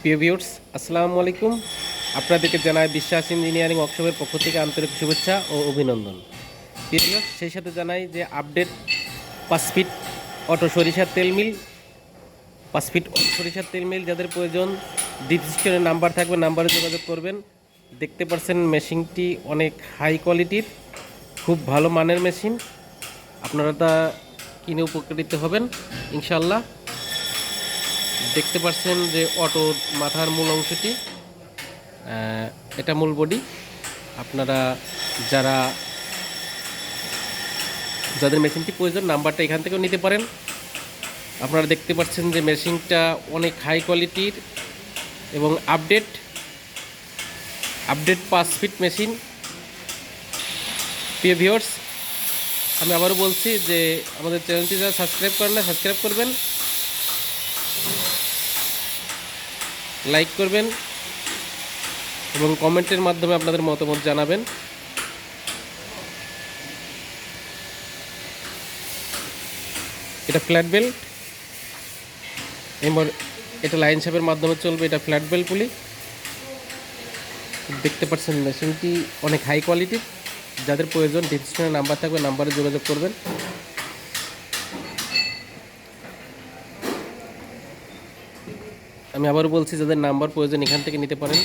প্রিয় ভিউর্স আসসালামু আলাইকুম। আপনাদেরকে জানাই বিশ্বাস ইঞ্জিনিয়ারিং ওয়ার্কশপের পক্ষ থেকে আন্তরিক শুভেচ্ছা ও অভিনন্দন। প্রিয় ভিউয়ার্স, সেই সাথে জানাই যে আপডেট পাঁচ ফিট অটো সরিষার তেল মিল, পাঁচ ফিট সরিষার তেল মিল যাদের প্রয়োজন ডিসক্রিপশনে নাম্বার থাকবে, নাম্বারে যোগাযোগ করবেন। দেখতে পাচ্ছেন মেশিনটি অনেক হাই কোয়ালিটির, খুব ভালো মানের মেশিন। আপনারা তা কিনে উপকৃত হবেন ইনশাল্লাহ দেখতে পাচ্ছেন যে অটোর মাথার মূল অংশটি এটা মূল বডি। আপনারা যারা, যাদের মেশিনটি প্রয়োজন, নাম্বারটা এখান থেকেও নিতে পারেন। আপনারা দেখতে পাচ্ছেন যে মেশিনটা অনেক হাই কোয়ালিটির এবং আপডেট আপডেট পাঁচ ফিট মেশিন প্রিয় ভিউয়ার্স আমি আবারও বলছি যে আমাদের চ্যানেলটি যারা সাবস্ক্রাইব করেন না সাবস্ক্রাইব করবেন। লাইক করবেন এবং কমেন্টের মাধ্যমে আপনাদের মতামত জানাবেন। এটা ফ্ল্যাট বেল্ট। এবার এটা লাইন শেপের মাধ্যমে চলবে, এটা ফ্ল্যাট বেল্ট পুলি। দেখতে পাচ্ছেন, মেশিনটি অনেক হাই কোয়ালিটির যাদের প্রয়োজন ডিসক্রিপশনে নাম্বার থাকবে নাম্বারে যোগাযোগ করবেন। আমি আবারও বলছি যাদের নাম্বার প্রয়োজন এখান থেকে নিতে পারেন।